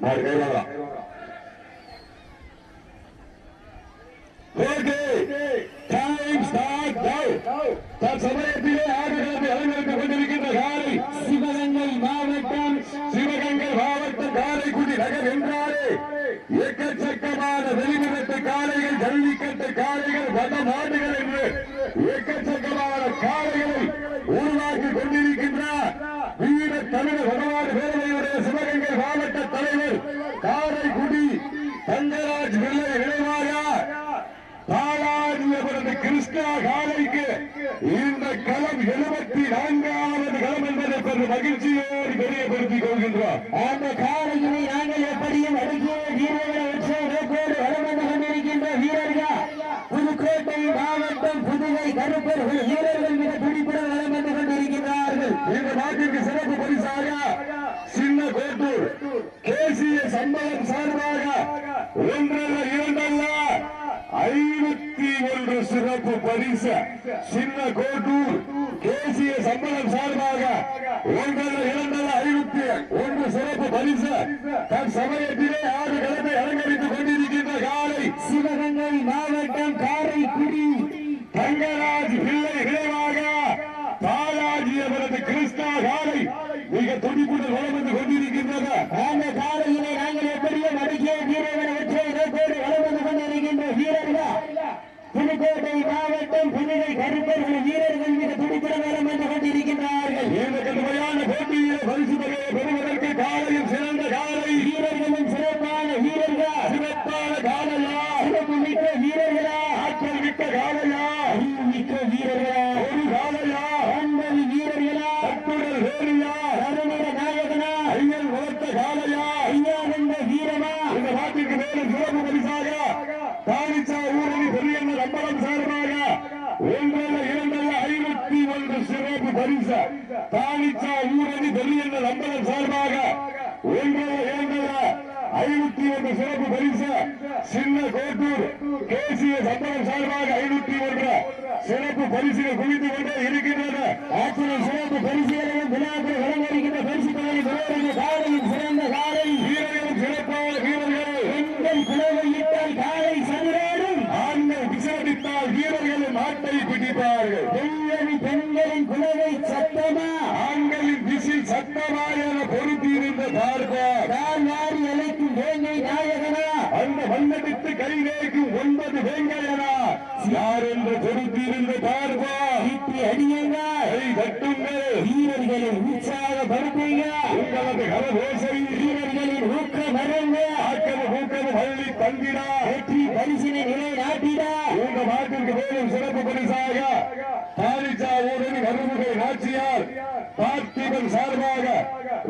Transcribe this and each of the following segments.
மாடு கைவாடா okay time start நவ தற்சமயத்திலே ஆடுகளத்தை அலங்கரித்துக் கொண்டிருக்கின்ற காலை சிவகங்கை மாவட்டம் சிவகங்கை மாவட்டம் காரைக்குடி நகர் என்றாலே எக்கச்சக்கமான காளைகள் ஜல்லிக்கட்டு காளைகள் வட நாடுகள் என்று எக்கச்சக்கமான காளைகளை உருவாக்கி கொண்டிருக்கின்ற வீர தமிழ் வடநாடு பேரவையுடைய சிவகங்கை மாவட்ட தலைவர் காரைக்குடி தங்கராஜ் பிள்ளை நினைவாக பாலாஜியபுரத்து கிருஷ்ணா காலைக்கு இந்த களம் எழுபத்தி நான்காவது களம் என்பதை பெரு மகிழ்ச்சியோடு தெரியப்படுத்திக் கொள்கின்றோம் அந்த காலையினை நாங்கள் எப்படியும் அடக்கிய வீரர்களை வச்சு நோக்கோடு வளம் வந்து கொண்டிருக்கின்ற வீரர்கள் புதுக்கோட்டை மாவட்டம் புதுவை வீரர்கள் மிக துடிப்புடன் வளம் வந்து கொண்டிருக்கிறார்கள். நாட்டிற்கு சிறப்பு பரிசாக சின்ன கோட்டூர் கேசிய சம்பளம் சார்பாக ஒன்றல்ல இரண்டல்ல ஐநூத்தி ஒன்று சிறப்பு பரிசு சின்ன கோட்டூர் கேசிய சம்பளம் சார்பாக ஒன்றல்ல இரண்டல்ல ஐநூத்தி ஒன்று சிறப்பு பரிசு தன் சமயத்திலே ஆறு கிழமை அலங்கரித்துக் கொண்டிருக்கின்ற காலை சிவகங்கை மாவட்டம் காரைக்குடி தங்கராஜ் பிள்ளை விளைவாக பாலாஜி அவரது கிருஷ்ணா காலை மிக துடிப்புடன் வளம் வந்து கொண்டிருக்கின்றது அந்த காலையினை நாங்கள் எப்படியும் அடக்கிய வீரர்களை வச்சு நோக்கோடு வளம் வந்து கொண்டிருக்கின்ற வீரர்கள் புதுக்கோட்டை மாவட்டம் புதுவை கருப்பர்கள் வீரர்கள் மிக துடிப்புடன் வளம் வந்து கொண்டிருக்கின்றார்கள் இந்த கடுமையான போட்டியிலே பரிசு தொகையை பெறுவதற்கு காலையும் சிறந்த காலை வீரர்களும் சிறப்பான வீரர்கள் சிறப்பான காலையா சிறப்பு மிக்க வீரர்களா ஆற்றல் மிக்க காலையா அறிவு மிக்க வீரர்களா ஒரு காலையா ஒன்பது வீரர்களா கட்டுடல் வேலியா கருணிட நாயகனா ஐயன் வளர்த்த காலையா ஐயா என்ற வீரமா இந்த நாட்டிற்கு மேலும் சிறப்பு பரிசாக தானிச்சா ஊரணி பெரியண்ண ரம்பலம் சார்பாக ஒன்றல்ல இரண்டல்ல ஐநூத்தி ஒன்று சிறப்பு பரிசு தானிச்சா ஊரணி பெரியண்ண ரம்பலம் சார்பாக ஒன்றல்ல இரண்டல்ல ஐநூத்தி சிறப்பு பரிசு சின்ன கோட்டூர் கேசிய சம்பளம் சார்பாக ஐநூத்தி ஒன்று. சிறப்பு பரிசுகள் குவித்துக் கொண்டே இருக்கின்றன அத்தனை சிறப்பு பரிசுகளையும் விழாக்கள் வழங்கியிருக்கின்ற பரிசு தொகையை பெறுவதற்கு காலையும் சிறந்த காலை வீரர்களும் சிறப்பான வீரர்கள் பெண்கள் குலவையிட்டால் காலை சதுராடும் ஆண்கள் விசாரித்தால் வீரர்களும் மாட்டை பிடிப்பார்கள் பெண்களி பெண்களின் குலவை சத்தமா ஆண்களின் விசில் சத்தமாக என பொருத்தியிருந்த பார்ப்பார் கால் வாரி அழைக்கும் வேங்கை நாயகனா அந்த வண்ணடித்து கை வைக்கும் ஒன்பது வேங்கையனா யார் என்று பொருத்தியிருந்த பார்ப்பார் வீட்டு அடியுங்க கை தட்டுங்கள் வீரர்களை உற்சாகப்படுத்துங்க உங்களது கரகோசை வீரர்களின் ஊக்கம் வருங்க ஆக்கது ஊக்கது பள்ளி தந்தினா வெற்றி பரிசினை நிலை நாட்டிடா உங்க நாட்டிற்கு மேலும் சிறப்பு பரிசாக தாலிச்சா ஊரணி கருமுகை நாச்சியார் பார்த்திபன் சார்பாக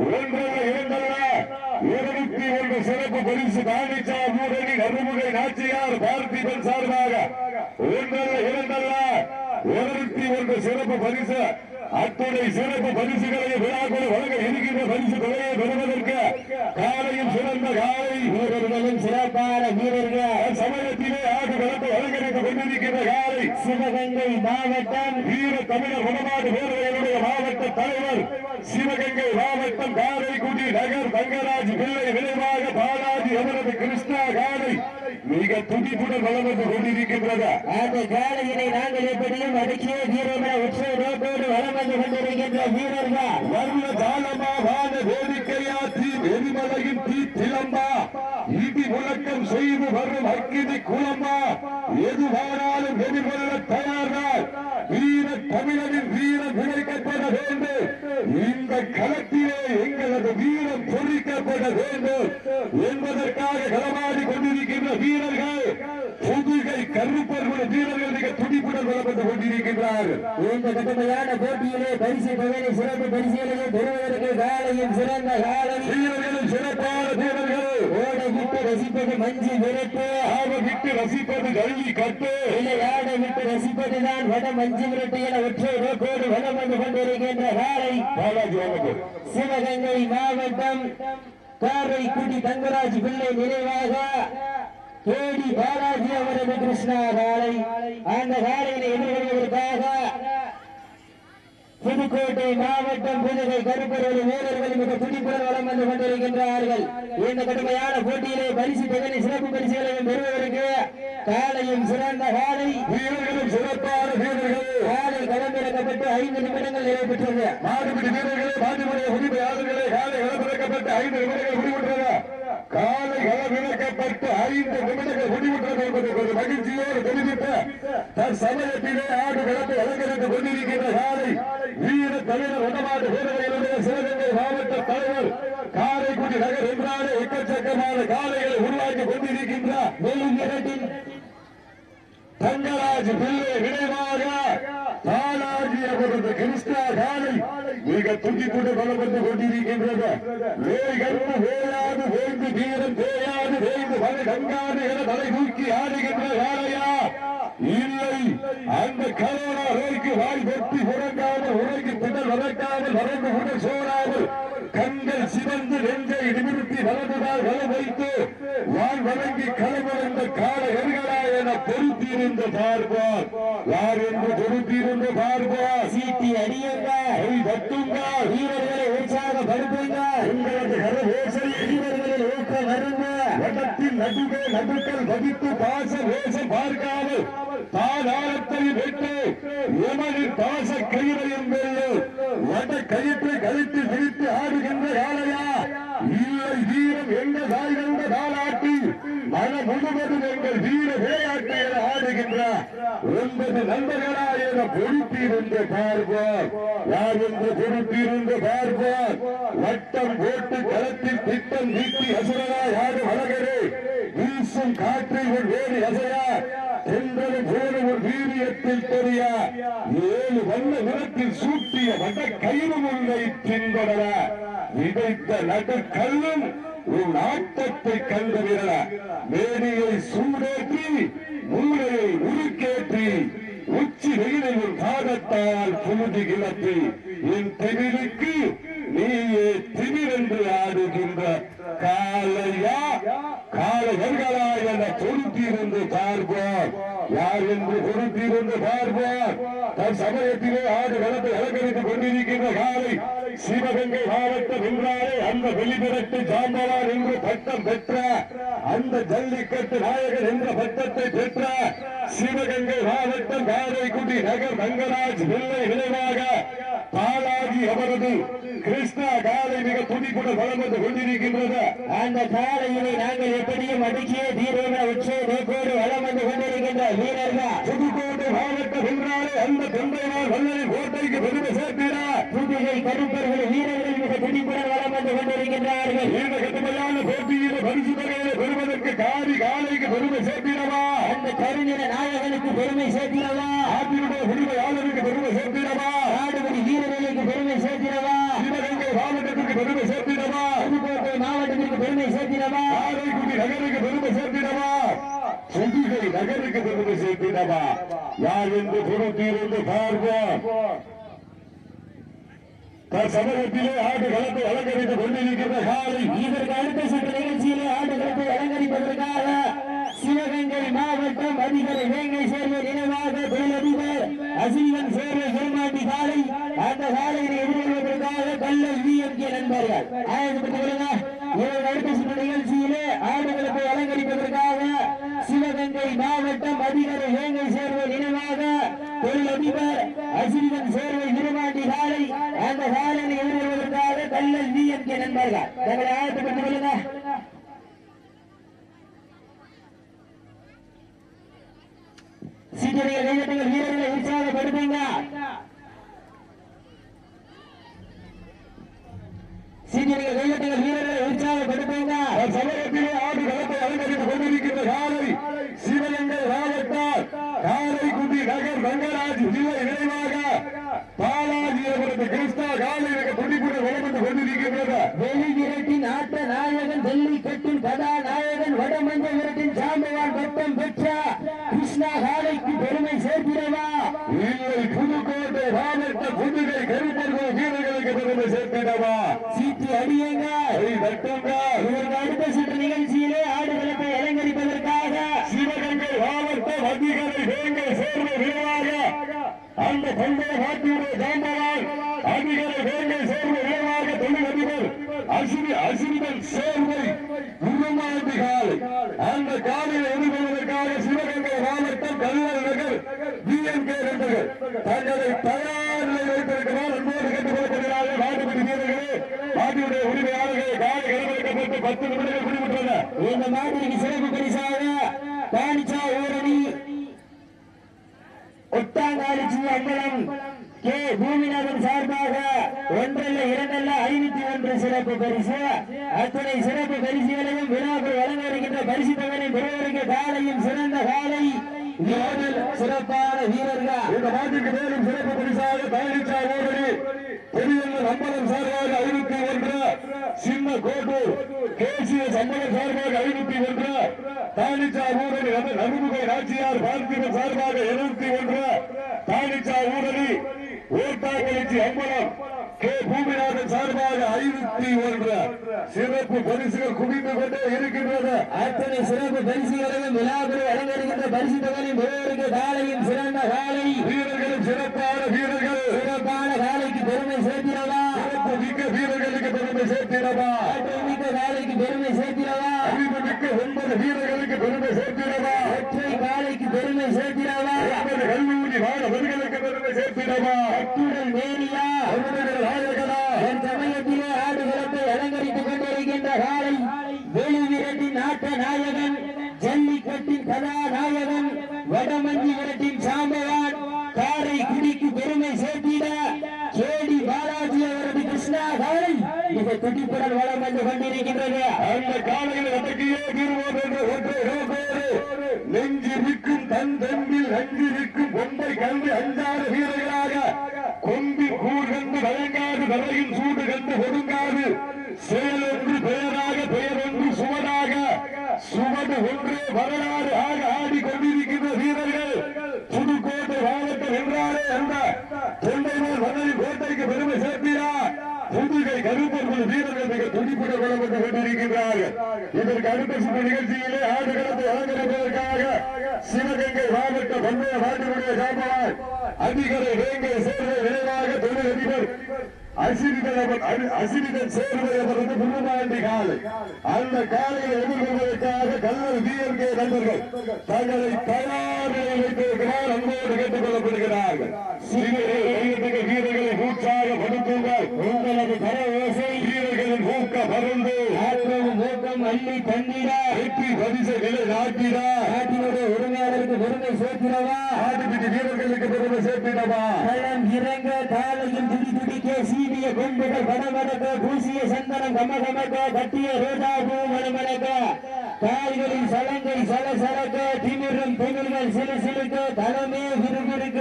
ஒன்றல்ல இரண்டல்ல இருநூத்தி ஒன்று சிறப்பு பரிசு தாலிச்சா ஊரணி கருமுகை நாச்சியார் பார்த்திபன் சார்பாக ஒன்றல்ல இரண்டல்ல இருநூத்தி ஒன்று சிறப்பு பரிசு அத்துணை சிறப்பு பரிசுகளை விழாக்குழு வழங்க இருக்கின்ற பரிசு தொகையை பெறுவதற்கு காலையும் சிறந்த காலை. வீரர்களும் சிறப்பான வீரர்கள். சமயத்திலே ஆடு களத்தை அலங்கரித்துக் கொண்டிருக்கின்ற காலை. சிவகங்கை மாவட்டம். வீர தமிழர் வடநாடு பேரவையினுடைய மாவட்ட தலைவர். சிவகங்கை மாவட்டம் காரைக்குடி நகர் தங்கராஜ் பிள்ளை விளைவாக பாலாஜி அவரது கிருஷ்ணா காலை. மிக துடிப்புடன் வளம் வந்து கொண்டிருக்கின்றது. அந்த காலையினை நாங்கள் எப்படியும் அடக்கிய வீரர்கள் ஒற்றை நோக்கோடு வளம் வந்து கொண்டிருக்கின்ற வீரர்கள். வர்ண தாளமா வான வேடிக்கையாற்றி எரிமலையின் தீ திலம்பா. இடி முழக்கம் செய்து வரும் அக்கினி குளம்பா எதுவானாலும் எதிர்கொள்ள தயார்கள். வீர தமிழனின் வீரம் விளைக்கப்பட வேண்டும். இந்த களத்திலே எங்களது வீரம் பொறிக்கப்பட வேண்டும். என்பதற்காக களமாடி கொண்டிருக்கின்ற வீரர்கள் புதுகை கருப்பர்கள் வீரர்கள் மிக துடிப்புடன் வளர்ந்து கொண்டிருக்கின்றார்கள். இந்த கடுமையான போட்டியிலே பரிசு தொகையை சிறப்பு பரிசீலனை பெறுவதற்கு காலையும் சிறந்த கால வீரர்களும் சிறப்பான வீரர்கள் ஓட விட்டு ரசிப்பது மஞ்சு விரட்டு ஆக விட்டு ரசிப்பது கல்வி கட்டு. விளையாட விட்டு ரசிப்பதுதான் வட மஞ்சு விரட்டு என ஒற்றை நோக்கோடு வளம் வந்து கொண்டிருக்கின்ற காலை சிவகங்கை மாவட்டம் காரைக்குடி தங்கராஜ் பிள்ளை நினைவாக கேடி பாலாஜி அவரது கிருஷ்ணா காலை. அந்த காலையினை எதிர்கொள்வதற்காக புதுக்கோட்டை மாவட்டம் புதுகை கருப்பரோடு வீரர்கள் மிக துடிப்புடன் வளம் வந்து கொண்டிருக்கின்றார்கள். இந்த கடுமையான போட்டியிலே பரிசு தொகை சிறப்பு பரிசுகளையும் பெறுவதற்கு காலையும் சிறந்த காலை வீரர்களும் சிறப்பான வீரர்கள். காலை களமிறக்கப்பட்டு ஐந்து நிமிடங்கள் நிறைவேற்றது மாடுபிடி வீரர்களே மாடுபிடி உரிமையாளர்களே காலை களமிறக்கப்பட்டு ஐந்து நிமிடங்கள் முடிவுற்றது. காலை களமிறக்கப்பட்டு ஐந்து நிமிடங்கள் முடிவுற்றது என்பதை ஒரு மகிழ்ச்சியோடு தெரிவித்த தற்சமயத்திலே ஆடு களத்தை அலங்கரித்துக் கொண்டிருக்கின்ற காலை. வீர தலைவர் வடமாடு வீரர்களுடைய சிவகங்கை மாவட்ட தலைவர் காரைக்குடி நகர் என்றாலே எக்கச்சக்கமான காலைகளை உருவாக்கி கொண்டிருக்கின்ற வெளியிரட்டின் தங்கராஜ் பிள்ளை நினைவாக பாலாஜி அவரது கிருஷ்ணா காலை மிக துடிப்புடன் வளம் வந்து கொண்டிருக்கின்றது. வேகந்து வேந்து வீரம் தேயாது வேந்து வலை கங்காது என தலை தூக்கி ஆடுகின்ற இல்லை. அந்த கரோனா வளர்க்காமல் வளர்ந்து உடல் சோறாமல் கண்கள் சிவந்து நெஞ்சை நிமிர்த்தி வலதுகால் வலம் வைத்து வான் வழங்கி களமிழந்த கால எர்களா என பொருத்தியிருந்த பார்ப்பார் யார் என்று பொருத்தியிருந்த பார்ப்பார் சீட்டி அடியுங்க. கை தட்டுங்கள் வீரர்களை உற்சாகப்படுத்துங்க உங்களது கரவேசையை வீரர்களில் ஊக்கம் வருங்க. வட்டத்தின் நடுவே நடுக்கள் வகித்து பாச வேசம் பார்க்காமல் தாதாரத்தை விட்டு எமனின் பாச கயிறையும் வெல்லு வட கயிற்றை கழித்து சிரித்து ஆடுகின்ற காலையா இல்லை வீரம் எங்க சாய்கின்ற கண்ட தாளாட்டி மன முழுவதும் எங்கள் வீர விளையாட்டு என ஆடுகின்ற ஒன்பது நண்பர்களா என பொறுத்திருந்து பார்ப்போம். யார் என்று பொறுத்திருந்து பார்ப்போம். வட்டம் போட்டு களத்தில் திட்டம் நீட்டி அசுரனா யாரும் வளகரே வீசும் காற்றில் ஒரு வேறு அசையா? சென்றது போல தெரிய ஏழு வண்ண நிறத்தில் சூட்டிய வட கயிறு முல்லை பின்தொடர விதைத்த நடுக்கல்லும் உன் ஆட்டத்தை கண்டு விரல மேனியை சூடேற்றி மூளையை உருக்கேற்றி உச்சி வெயிலில் காதத்தால் புழுதி கிளப்பி என் திமிருக்கு நீயே திமிரென்று ஆடுகின்ற காலையா காலையர்களா என கொடுத்திருந்து பார்ப்போம். யார் என்று கொடுத்திருந்து பார்ப்போம். தன் சமயத்திலே ஆடு களத்தை அலங்கரித்துக் கொண்டிருக்கின்ற காலை சிவகங்கை மாவட்டம் என்றாலே அந்த வெளிப்பிரட்டு ஜாம்பவான் என்று பட்டம் பெற்ற அந்த ஜல்லிக்கட்டு நாயகன் என்ற பட்டத்தை பெற்ற சிவகங்கை மாவட்டம் காரைக்குடி நகர் ரங்கராஜ் வெள்ளை நினைவாக பாலாஜி அவரது கிருஷ்ணா காலை மிக துடிப்புடன் வளம் வந்து கொண்டிருக்கின்றது. அந்த காலையினை நாங்கள் எப்படியும் அடிக்கிய தீர்வன உச்ச நோக்கோடு வளம் வந்து கொண்டிருக்கின்ற வீரர்கள். புதுக்கோட்டை மாவட்டம் என்றாலே அந்த தொண்டைவாள் வல்லரின் கோட்டைக்கு பெருமை சேர்க்கிறார். புதுகை கருப்பர்கள் வீரர்கள் மிக துடிப்புடன் வளம் வந்து கொண்டிருக்கின்றார்கள். இந்த கடுமையான போட்டியில பரிசு தொகையை பெறுவதற்கு காரி காலைக்கு பெருமை சேர்த்திடவா அந்த கருநிற நாயகனுக்கு பெருமை சேர்த்திடவா ஆற்றினுடைய உரிமையாளருக்கு பெருமை சேர்த்திடவா நாடுபடி வீரர்களுக்கு பெருமை சேர்த்திடவா சிவகங்கை மாவட்டத்துக்கு பெருமை சேர்த்திடவா புதுக்கோட்டை மாவட்டத்திற்கு பெருமை சேர்த்திடவா காரைக்குடி நகருக்கு பெருமை சேர்த்திடவா புதுகை நகருக்கு பெருமை சேர்த்திடவா யார் என்று பொறுத்திருந்து பார்ப்போம் களத்தை அலங்கரித்துக் கொண்டிருக்கின்ற காலை இதற்கு அடுத்த சுற்று நிகழ்ச்சியிலே ஆடுகளத்தை அலங்கரிப்பதற்காக சிவகங்கை மாவட்டம் அதிபர் வேங்கை சேர்வை நினைவாக தொழிலதிபர் அசீவன் சேர்வை பெருமாண்டி சாலை அந்த சாலையை எதிர்கொள்வதற்காக கல்லல் விஎம்கே நண்பர்கள். ஆயிரத்தி அடுத்த சுற்று நிகழ்ச்சியிலே ஆடுகளத்தை அலங்கரிப்பதற்காக சிவகங்கை மாவட்டம் அதிபர் வேங்கை சேர்வை நினைவாக தொழிலதிபர் அசீவன் சேர்வை திருமாண்டி காலை அந்த சாலையை எதிர்கொள்வதற்காக கல்லல் விஎம்கே நண்பர்கள். தங்களை ஆயத்தப்பட்டுக் கொள்ளுங்க. சீக்கிரம் கையெட்டுங்கள் வீரர்களை உற்சாகப்படுத்துங்க. சீக்கிரம் கையெட்டுங்கள் வீரர்களை உற்சாகப்படுத்துங்க. சமயத்திலே களத்தை அலங்கரித்துக் கொண்டிருக்கின்ற காலை சிவகங்கை மாவட்டம் காரைக்குடி நகர் ரங்கராஜ் ஜில்லை நினைவாக பாலாஜி அவரது கிருஷ்ணா காலை மிக துடிப்புடன் வளர்ந்து கொண்டிருக்கின்றது வெளிவிரட்டின் ஆட்ட நாயகன் ஜல்லிக்கட்டின் கதாநாயகன் வடமஞ்ச விரட்டின் சாம்பவான் பட்டம் பெற்ற கிருஷ்ணா காலைக்கு பெருமை சேர்த்திடவா இல்லை புதுக்கோட்டை மாவட்ட புதுகை கருப்பர்கள் வீரர்களுக்கு பெருமை சேர்த்திடவா சீட்டு அடியுங்க கை தட்டுங்கள் இதற்கு அடுத்த சுற்று நிகழ்ச்சியிலே ஆடுகளத்தை அலங்கரிப்பதற்காக சிவகங்கை மாவட்டம் அதிகாரி வேங்கை சேர்வை வீரராக அந்த பந்தய பாட்டியுடைய ஜாம்பவான் அசி அசிந்தன் சேர்வை உருமாண்டி காலை அந்த காலையில் எதிர்கொள்வதற்காக சிவகங்கை மாவட்டம் கல்லல் நகர் பிஎன்கே நண்பர்கள் தங்களை தயார் நிலை வைத்திருக்கிறார் அன்போடு கேட்டுக்கொள்ளப்படுகிறார்கள் நாட்டுப்படி வீரர்களே. நாட்டினுடைய உரிமையாளர்களை காலை களமிறக்கப்பட்டு பத்து நிமிடங்கள் முடிவுற்றன இந்த மாதிரிக்கு சிறப்பு பரிசா பாணிச்சா ஊரணி ஒட்டாங்காலிச்சி அம்பலம் கே பூமிநாதன் சார்பாக ஒன்றல்ல இரண்டல்ல ஐநூத்தி ஒன்று சிறப்பு பரிசு அத்தனை சிறப்பு பரிசுகளையும் விழாக்கள் வழங்க இருக்கின்ற பரிசு தொகையை காலையும் சிறந்த காலை வீரர்கள் சிறப்பான வீரர்கள். இந்த நாட்டுக்கு மேலும் சிறப்பு பரிசாக பயணிச்சா ஓடரி பெரியவர்கள் அம்பலம் சார்பாக ஐநூத்தி ஒன்று. சின்ன கோட்டூர். தேசிய சம்பளம் சார்பாக ஐநூத்தி ஒன்று. தானிச்சா ஊரணி நடுமுகை நாச்சியார் பார்த்திபன் சார்பாக எழுநூத்தி ஒன்று தானிச்சா ஊரணி ஓட்டாக்கழிச்சி அம்பலம் கே பூமிநாதன் சார்பாக ஐநூத்தி ஒன்று சிறப்பு பரிசுகள் குவிந்து கொண்டே இருக்கின்றது அத்தனை சிறப்பு பரிசுகளையும் விழாக்கள் வழங்க இருக்கின்ற பரிசு தொகையும் பெறுவதற்கு காலையும் சிறந்த காலை. வீரர்களும் சிறப்பான வீரர்கள். சிறப்பான காலைக்கு பெருமை சேர்த்திடவா? சிறப்பு மிக்க வீரர்களுக்கு பெருமை சேர்த்திடவா? மிக்க காலைக்கு பெருமை சேர்த்திடவா? மிக்க ஒன்பது வீரர்களுக்கு பெருமை சேர்த்திடவா ஒற்றை காலைக்கு பெருமை சேர்த்திடவா ஒன்பது கல்லூரி மாணவர்களுக்கு பெருமை சேர்த்திடவா அத்துடன் மேனியா அவர்கள் நாயகனா என் சமயத்திலே ஆடுகளத்தை அலங்கரித்துக் கொண்டிருக்கின்ற காலை வெளிவிரட்டின் நாட்ட நாயகன் ஜல்லிக்கட்டின் கதாநாயகன் வடமஞ்சி விரட்டின் சாம்பவான் காரை குடிக்கு பெருமை சேர்த்திட கேடி பாலாஜி அவரது கிருஷ்ணா காலை மிக வளம் வந்து கொண்டிருக்கின்றது. அந்த காலையில் அதற்கே தீர்வோம் என்று ஒற்றை நெஞ்சிருக்கும் தன் தம்பில் நஞ்சு நிற்கும் பொம்பை கல்வி அஞ்சாறு வீரர்களாக கொம்பி கூர் கண்டு வழங்காது தலையின் சூடு கண்டு ஒடுங்காது செயல் ஒன்று பெயராக பெயர் ஒன்று சுவடாக சுவடு ஒன்றே வரலாறு ஆக ஆடி கொண்டிருக்கின்ற வீரர்கள் புதுக்கோட்டை மாவட்டம் என்றாலே அந்த தொண்டைமேல் மன்னரி கோட்டைக்கு பெருமை சேர்க்கிறார் புதுகை கருப்பர்கள் வீரர்கள் மிக துடிப்புடன் கொள்ளப்பட்டு கொண்டிருக்கின்றார்கள் இதற்கு அடுத்த சுற்று நிகழ்ச்சியிலே ஆடுகளத்தை அலங்கரிப்பதற்காக சிவகங்கை மாவட்ட பண்டைய நாட்டினுடைய சாம்பவான் அதிகரை சேர்வை விரைவாக தொழில் அசிரிதன் சேர்வதற்கு அசிரிதன் புதுமாண்டி காலை. அந்த காலையை எதிர்கொள்வதற்காக கல்லூரி டிஎம்கே நண்பர்கள் தங்களை தயார் வைத்திருக்கிறார் அன்போடு கேட்டுக் கொள்ளப்படுகிறார்கள். வீரர்களை கூற்றாக படுத்துங்கள். உங்களது கர வீரர்களின் ஊக்க மருந்து ஆற்றவும் ஊக்கம் அள்ளி தந்திட வெற்றி பரிசை நிலை நாட்டினார் நாட்டினுடைய உரிமையாளருக்கு பெருமை சேர்த்திடவா ஆட்டுப்பிடி வீரர்களுக்கு பெருமை சேர்த்திடவா களம் இறங்க காலையும் துடி துடிக்க சீவிய கொம்புகள் படபடக்க பூசிய சந்தனம் கமகமக்க கட்டிய ரோஜா பூ மணமணக்க. கால்களில் சலங்கை சல திமிரும் திமிர்கள் சிலு சிலுக்க தலமே விறுவிறுக்க.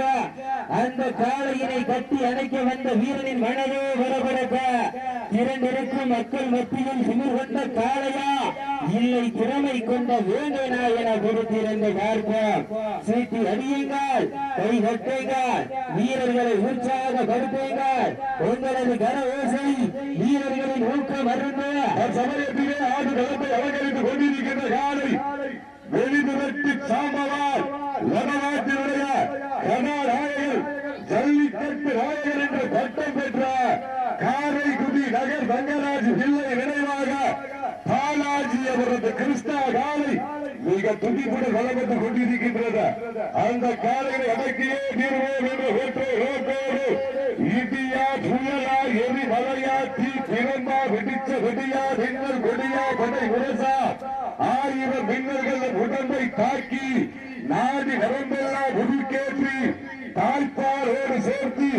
அந்த காளையினை கட்டி அணைக்க வந்த வீரனின் மனதோ பரபரக்க திரண்டிருக்கும் மக்கள் மத்தியில் திமிர் கொண்ட காளையா? இல்லை திறமை கொண்ட வேங்கை நாயன பொறுத்திருந்த பார்ப்போம். சீட்டி அடியுங்கள் கை கட்டுங்கள் வீரர்களை உற்சாகப்படுத்துங்கள். உங்களது கன ஓசை வீரர்களின் ஊக்கம் அருந்த. சமயத்திலே ஆடு களத்தை அலங்கரித்துக் கொண்டிருக்கின்ற காலை வெளிநிறுத்தி சாம்பவால் வடநாட்டினுடைய கதாநாயகர் ஜல்லிக்கட்டு நாயகர் என்று பட்டம் பெற்ற காரைக்குடி நகர் தங்கராஜ் பிள்ளை நினைவாக பாலாஜி அவரது கிருஷ்ண மிக துடிப்புடன் வளர்ந்து கொண்டிருக்கின்றது. அந்த காலையில் அடக்கியே தீர்வோம் என்று ஒற்றை ரோட்டோடு இடியா புயலா எரி மலையா தீ பிறந்தா வெடிச்ச வெடியா மின்னல் கொடியா கொடை உரசா ஆயிரம் மின்னல்கள் உடம்பை தாக்கி நாடி நரம்பெல்லாம் உருக்கேற்றி தாய்ப்பாலோடு சேர்த்து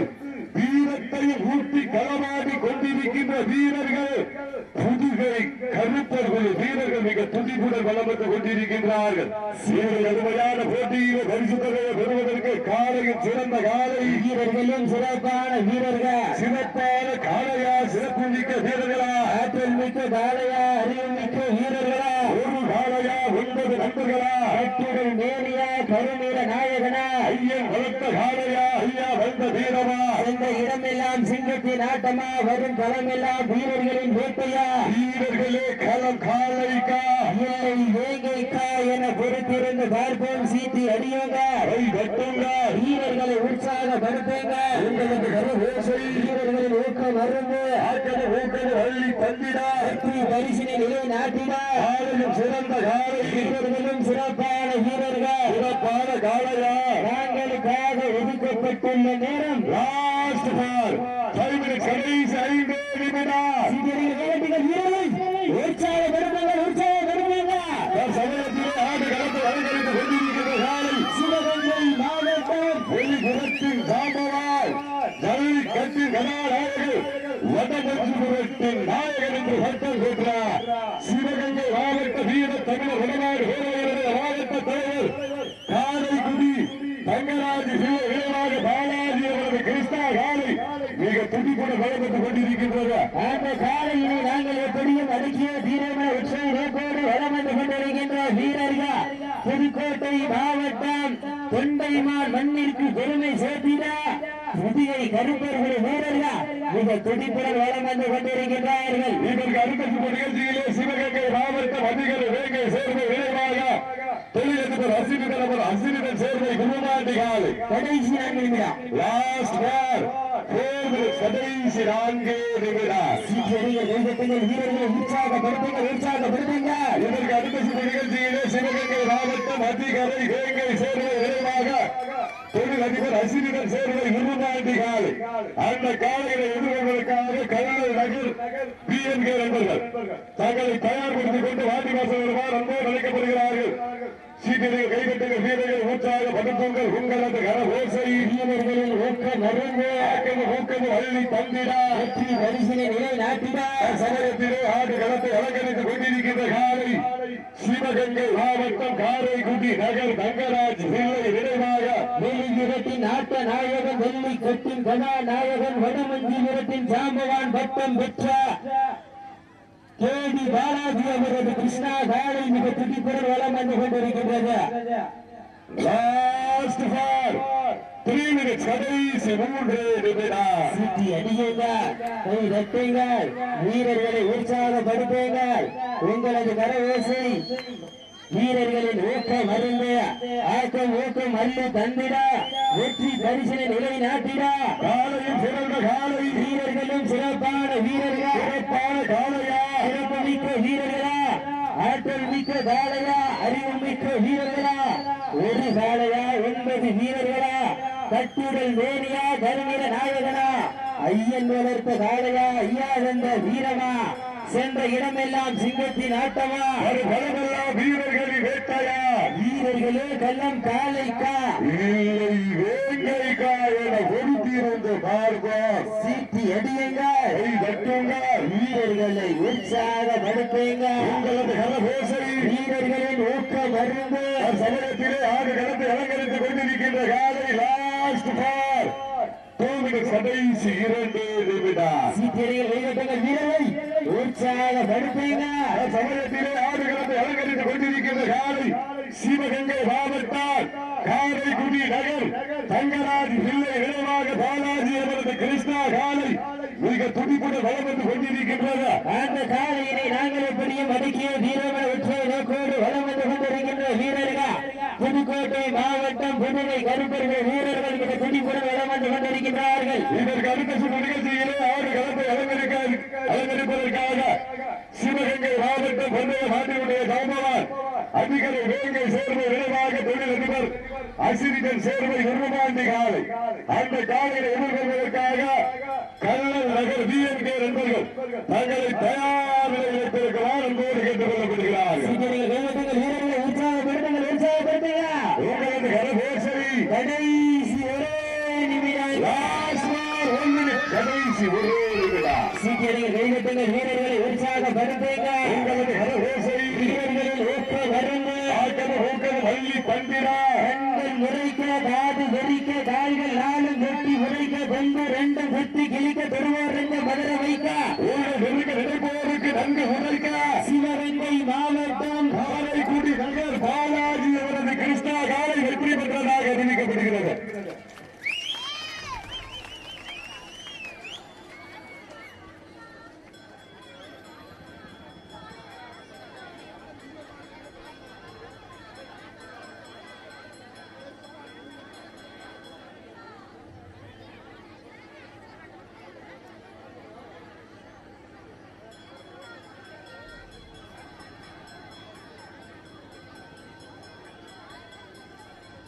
வீர வீரத்தையும் ஊட்டி களமாடி கொண்டிருக்கின்ற வீரர்கள் புதுகை கருப்பர்கள் வீரர்கள் மிக துடிப்புடன் வளம் வந்து கொண்டிருக்கின்றார்கள். இவர்கள் கடுமையான போட்டியிலே பரிசு தொகையை பெறுவதற்கு காலையில் சிறந்த காலை. வீரர்களும் சிறப்பான வீரர்கள். சிறப்பான காளையா சிறப்பு மிக்க வீரர்களா. ஆற்றல் மிக்க காளையா அறிவு மிக்க வீரர்களா. ஒரு காளையா ஒன்பது நண்பர்களா. கட்டுகள் மேனியா கருநீர நாயகனா. ஐயன் வளர்த்த வந்த வீரமா? இந்த இடமெல்லாம் சிங்கத்தின் ஆட்டமா? வரும் களமெல்லாம் வீரர்களின் வேட்டையா? வீரர்களே களம் காளைக்கா இல்லை வேங்கைக்கா என பொறுத்திருந்து பார்ப்போம். சீட்டி அடியுங்க. கை கட்டுங்க வீரர்களை உற்சாகப்படுத்துங்க. ஓசை. வீரர்களின் ஊக்கம் அருந்து ஆட்ட ஊக்கது வள்ளி தந்திடா. வெற்றி பரிசினை நிலை நாட்டிடா காலையும் சிறந்த காலை வீரர்களும் சிறப்பான வீரர்கள் சிறப்பான காலையா தாங்களுக்காக ஒதுக்கப்பட்டுள்ள நேரம். லாஸ்ட் பார் ஃபைவ் மினிட்ஸ் கடைசி ஐந்து நிமிடம். சீக்கிரம் வீரர்கள் உற்சாகப்படுத்துங்கள் உற்சாகப்படுத்துங்கள் சமயத்திலே ஆடு களத்தை அலங்கரித்து கொண்டிருக்கிற காலை சிவகங்கை மாவட்டம். வெளிப்புறத்தின் சாம்பவாய் ஜல்லி கட்டின் கதாநாயகர் வடமஞ்சுபுரத்தின் நாயகன் என்று பெற்றார் சிவகங்கை மாவட்ட வீர தமிழர் வடநாடு வீரர்களுடைய மாவட்ட தலைவர் காரைக்குடி தங்கராஜ் பிள்ளை விரைவாக பாலாஜி அவரது கிருஷ்ணா காலை மிக வழங்கப்பட்டுக் கொண்டிருக்கின்றது அந்த காலையினை நாங்கள் எப்படியும் அடக்கிய தீரமான உற்சவ நோக்கோடு வளம் வந்து கொண்டிருக்கின்ற வீரர்கள். புதுக்கோட்டை மாவட்டம் தொண்டைமான் மண்ணிற்கு பெருமை சேர்த்திட புதியை கருப்பர்கள் வீரர்கள் மிக துடிப்புடன் வளம் வந்து கொண்டிருக்கின்றார்கள். இதற்கு அடுத்த நிகழ்ச்சியிலே சிவகங்கை மாவட்டம் அதிகாரி வேங்கை சேர்வை விரைவாக தொழிலதிபர் அசினிதர் அவர் அசினிதர் சேர்வை குருமாண்டி காலை கடைசி சீக்கிரம் வீரர்களை உற்சாகப்படுத்துங்கள் உற்சாகப்படுத்துங்கள் இதற்கு அடுத்த சுற்று நிகழ்ச்சியிலே சிவகங்கை மாவட்டம் அதிகாரி வேங்கை சேர்வை விரைவாக தொழிலதிபர் அசினிதர் சேர்வை குருமாண்டி காலை. அந்த காலை எதிர்கொள்வதற்காக கல்லூர் நகர் பிஎன்கே நண்பர்கள் தங்களை தயார்படுத்திக் கொண்டு வாடிவாசல் வருமாறு அன்போடு அழைக்கப்படுகிறார்கள் சீட்டில் கைகட்டுங்கள் வீரர்கள் ஊற்றாக படுத்துங்கள் உங்களது கர ஓசை வீரர்களின் ஊக்கம் அருங்க ஊக்கம அள்ளி தந்திடா வெற்றி பரிசினை நிலை நாட்டிட சமயத்திலே ஆடு களத்தை அலங்கரித்துக் கொண்டிருக்கின்ற காலை சிவகங்கை மாவட்டம் காரைக்குடி நகர் தங்கராஜ் பிள்ளை நினைவாக வெளியுறத்தின் ஆட்ட நாயகன் வெள்ளி கட்டின் கதாநாயகன் வடமஞ்சி நிறத்தின் ஜாம்பவான் பட்டம் பெற்ற கேடி பாலாஜி அவரது கிருஷ்ணா காலை மிக துடிப்புடன் வளம் வந்து கொண்டிருக்கின்றது. லாஸ்ட் ஃபார் த்ரீ மினிட்ஸ் கடைசி மூன்று நிமிடம். சுற்றி அடியுங்கள் கை தட்டுங்கள் வீரர்களை உற்சாகப்படுத்துங்கள் உங்களது கரவோசை வீரர்களின் ஊக்கம் அருந்து. ஆக்கம் ஊக்கம் அல்ல தந்திட. வெற்றி பரிசினை நிலை நாட்டிட. காலையும் சிறந்த காலை. வீரர்களும் சிறப்பான வீரர்கள். சிறப்பான காலையா? சிறப்பு மிக்க வீரர்களா? ஆற்றல் மிக்க காளையா அறிவு மிக்க ஒரு காளையா ஒன்பது வீரர்களா? கட்டுடல் வேணியா? கருநிற நாயகனா? ஐயன் வளர்த்த காளையா ஐயா வந்த வீரமா சென்ற இடமெல்லாம் சிங்கத்தின் ஆட்டமா? ஒரு பலமெல்லாம் வீரர்களின் வேட்டையா? வீரர்களே கள்ளம் காலைக்கா? இல்லை வேங்கைக்கா என பொருத்தியிருந்து பார்ப்போம் சீட்டி அடியுங்கள் கை தட்டுங்கள் வீரர்களை உற்சாகப்படுத்துங்க உங்களது கரபோசை வீரர்களின் ஊக்கம் அருந்து சமயத்திலே ஆடு களத்தை அலங்கரித்துக் கொண்டிருக்கின்ற காலை லாஸ்ட் பார். கடைசி இரண்டு நிமிடம். சீக்கிரம் கைகட்டுங்கள் வீரரை உற்சாகப்படுத்துங்க சமயத்திலே ஆடு களத்தை அலங்கரித்துக் கொண்டிருக்கின்ற காலை சிவகங்கை மாவட்டம் காரைக்குடி நகர். தங்கராஜ் பிள்ளை விரைவாக பாலாஜி அவரது கிருஷ்ணா காலை மிக துடிப்புடன் வளம் வந்து கொண்டிருக்கின்றது. அந்த காலையினை நாங்கள் எப்படியும் அடக்கிய வீரம உற்சவ நோக்கோடு வளம் வந்து கொண்டிருக்கின்ற வீரர்கள் புதுக்கோட்டை மாவட்டம் புதுவை கருப்பர்கள் வீரர்கள் மிக துடிப்புடன் வளம் வந்து கொண்டிருக்கின்றார்கள். இதற்கு அடுத்த சுற்று நிகழ்ச்சியிலே ஆறு களத்தை அலங்கரிக்க அலங்கரிப்பதற்காக சிவகங்கை மாவட்டம் பந்தய மாட்டினுடைய சாம்பவான். அதிகாரி வேங்கை சேர்வை விரைவாக தொழிலதிபர் அசிரிதன் சேர்வை உருமாண்டி காலை. அந்த காலையை எதிர்கொள்வதற்காக கல்லல் நகர் டிஎம்கே நண்பர்கள் தங்களை தயார் ಹೋರಾಟ